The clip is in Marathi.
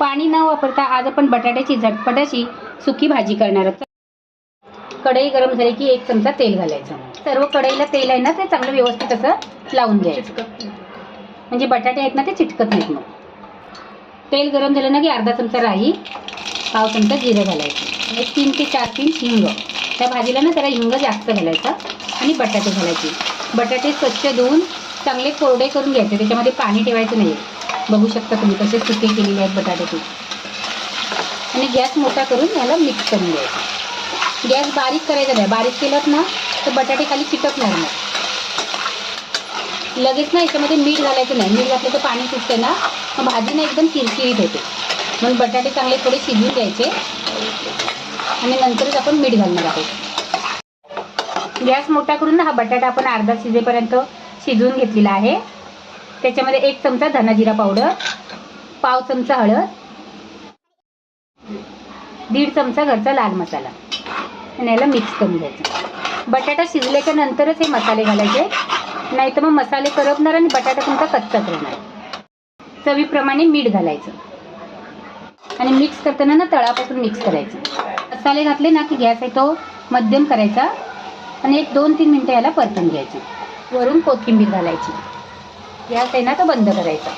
पाणी न वापरता आज आपण बटाट्याची झटपट सुकी भाजी करणार आहोत. कढई गरम झाली की एक चमचा तेल घालायचं. सर्व कढईला तेल आहे ना ते चांगलं व्यवस्थित असं लावून घ्यायचं. म्हणजे बटाटे आहेत ना ते चिटकत नाहीत मग. तेल गरम झालं ना की अर्धा चमचा राई पाव चमचा जिरं घालायचं. एक तीन ते चार पिंच हिंग. त्या भाजीला ना जरा हिंग जास्त घालायचा आणि बटाटे घालायचे. बटाटे स्वच्छ धुवून चांगले कोरडे करून घ्यायचे त्याच्यामध्ये पाणी ठेवायचं नाही. बघू शकता तुम्ही कसे सुके केलेले आहेत बटाटे आणि गॅस मोठा करून याला मिक्स करून द्यायचं गॅस बारीक करायचा नाही. बारीक केलं ना तर बटाटे खाली चिटकणार नाही. लगेच ना याच्यामध्ये मीठ घालायचं नाही. मीठ घातलं तर पाणी सुटते ना. मग भाजी ना एकदम किरकिरीत होते. मग बटाटे चांगले थोडे शिजवून द्यायचे आणि नंतरच आपण मीठ घालणार आहोत. गॅस मोठा करून ना हा बटाटा आपण अर्धा शिजेपर्यंत शिजवून घेतलेला आहे. त्याच्यामध्ये एक चमचा धना जिरा पावडर पाव चमचा हळद दीड चमचा घरचा लाल मसाला. आणि याला मिक्स करून घ्यायचं. बटाटा शिजल्याच्या नंतरच हे मसाले घालायचे. नाही तर मग मसाले करपणार आणि बटाटा तुमचा कच्चाच राहणार चवीप्रमाणे मीठ घालायचं. आणि मिक्स करताना ना तळापासून मिक्स करायचं. मसाले घातले ना की गॅस आहे तो मध्यम करायचा. आणि एक दोन तीन मिनटं याला परतून घ्यायचं. वरून कोथिंबीर घालायची. गॅस आहे ना तो बंद करायचा.